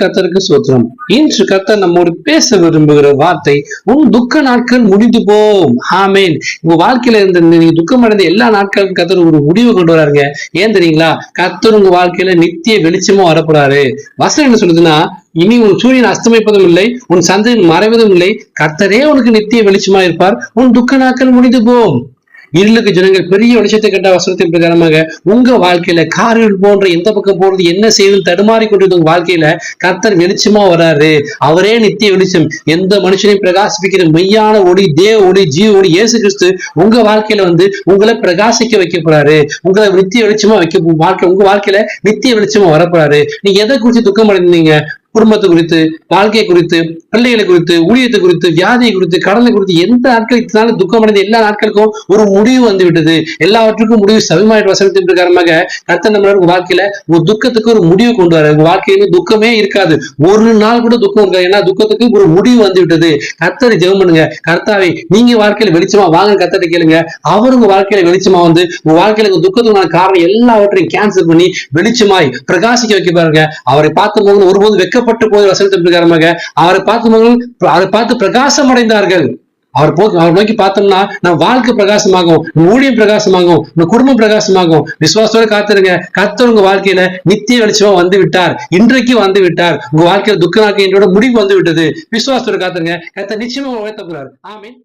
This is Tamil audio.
கத்தருக்கு சோத்திரம் இன்று கத்தர் நம்மோடு பேச விரும்புகிற வார்த்தை உன் துக்க நாட்கள் முடிந்து போம். ஆமேன் உங்க வாழ்க்கையில இருந்த நீங்க துக்கம் அடைந்த எல்லா நாட்களுக்கும் கத்தர் ஒரு முடிவு கொண்டு வராருங்க. ஏன் தெரியுங்களா? கத்தர் உங்க வாழ்க்கையில நித்திய வெளிச்சமா வரப்போறாரு. வசனம் என்ன சொல்லுதுன்னா இனி உன் சூரியன் அஸ்தமிப்பதும் இல்லை உன் சந்தையின் மறைவதும் இல்லை. கத்தரே உனக்கு நித்திய வெளிச்சமா இருப்பார் உன் துக்க நாட்கள் முடிந்து போம். இருளுக்கு ஜனங்கள் பெரிய வெளிச்சத்தை கண்ட வசனத்தின் பிரகாரமாக உங்க வாழ்க்கையில காரில் போன்ற எந்த பக்கம் போறது என்ன செய்யுது தடுமாறி கொண்டிருந்த உங்க வாழ்க்கையில கர்த்தர் வெளிச்சமா வராரு. அவரே நித்திய வெளிச்சம். எந்த மனுஷனையும் பிரகாசிப்பிக்கிற மெய்யான ஒளி தேவ ஒளி ஜீவ ஒளி இயேசு கிறிஸ்து உங்க வாழ்க்கையில வந்து உங்களை பிரகாசிக்க வைக்க போறாரு. உங்களை நித்திய வெளிச்சமா வைக்க வாழ்க்கை உங்க வாழ்க்கையில நித்திய வெளிச்சமா வரப்போறாரு நீங்க எதை குறித்து துக்கம் அடைந்தீங்க குடும்பத்தை குறித்து வாழ்க்கை குறித்து பிள்ளைகளை குறித்து ஊழியத்தை குறித்து வியாதியை குறித்து கடனை குறித்து எந்த நாட்கள் துக்கம் அடைந்த எல்லா நாட்களுக்கும் ஒரு முடிவு வந்து விட்டது. எல்லாவற்றுக்கும் முடிவு சமயமாயிட்டு வசனத்தின் பிரகாரமாக கர்த்தர் நம்ம உங்க வாழ்க்கையில ஒரு துக்கத்துக்கு ஒரு முடிவு கொண்டு வர உங்க வாழ்க்கையில துக்கமே இருக்காது. ஒரு நாள் கூட துக்கம் இருக்காது. ஏன்னா துக்கத்துக்கு ஒரு முடிவு வந்து விட்டது. கர்த்தரை ஜெபம் பண்ணுங்க. கர்த்தாவை நீங்க வாழ்க்கையில வெளிச்சமா வாங்க. கர்த்தரை கேளுங்க. அவர் உங்க வாழ்க்கையில வெளிச்சமா வந்து உங்க வாழ்க்கையில உங்க துக்கத்துக்கான காரணம் எல்லாவற்றையும் கேன்சல் பண்ணி வெளிச்சமாய் பிரகாசிக்க வைக்க பாருங்க. அவரை பார்த்து போது ஒருபோது வெக்கப்பட்டு போய் வசனத்தின் பிரகாரமாக அவரை பார்க்கும்போது அவரை பார்த்து பிரகாசம் அடைந்தார்கள் அவர் போ அவர் நோக்கி பார்த்தோம்னா நம்ம வாழ்க்கை பிரகாசமாகும் நம்ம ஊழியம் பிரகாசமாகும் நம்ம குடும்பம் பிரகாசமாகும். விசுவாசத்தோட காத்துருங்க. கத்தர் உங்க வாழ்க்கையில நித்திய வெளிச்சமா வந்து விட்டார். இன்றைக்கு வந்து விட்டார். உங்க வாழ்க்கையில துக்க நாட்கள் என்னோட முடிவு வந்து விட்டது. விசுவாசத்தோட காத்துருங்க. கத்த நிச்சயமா உயர்த்த போறாரு. ஆமீன்.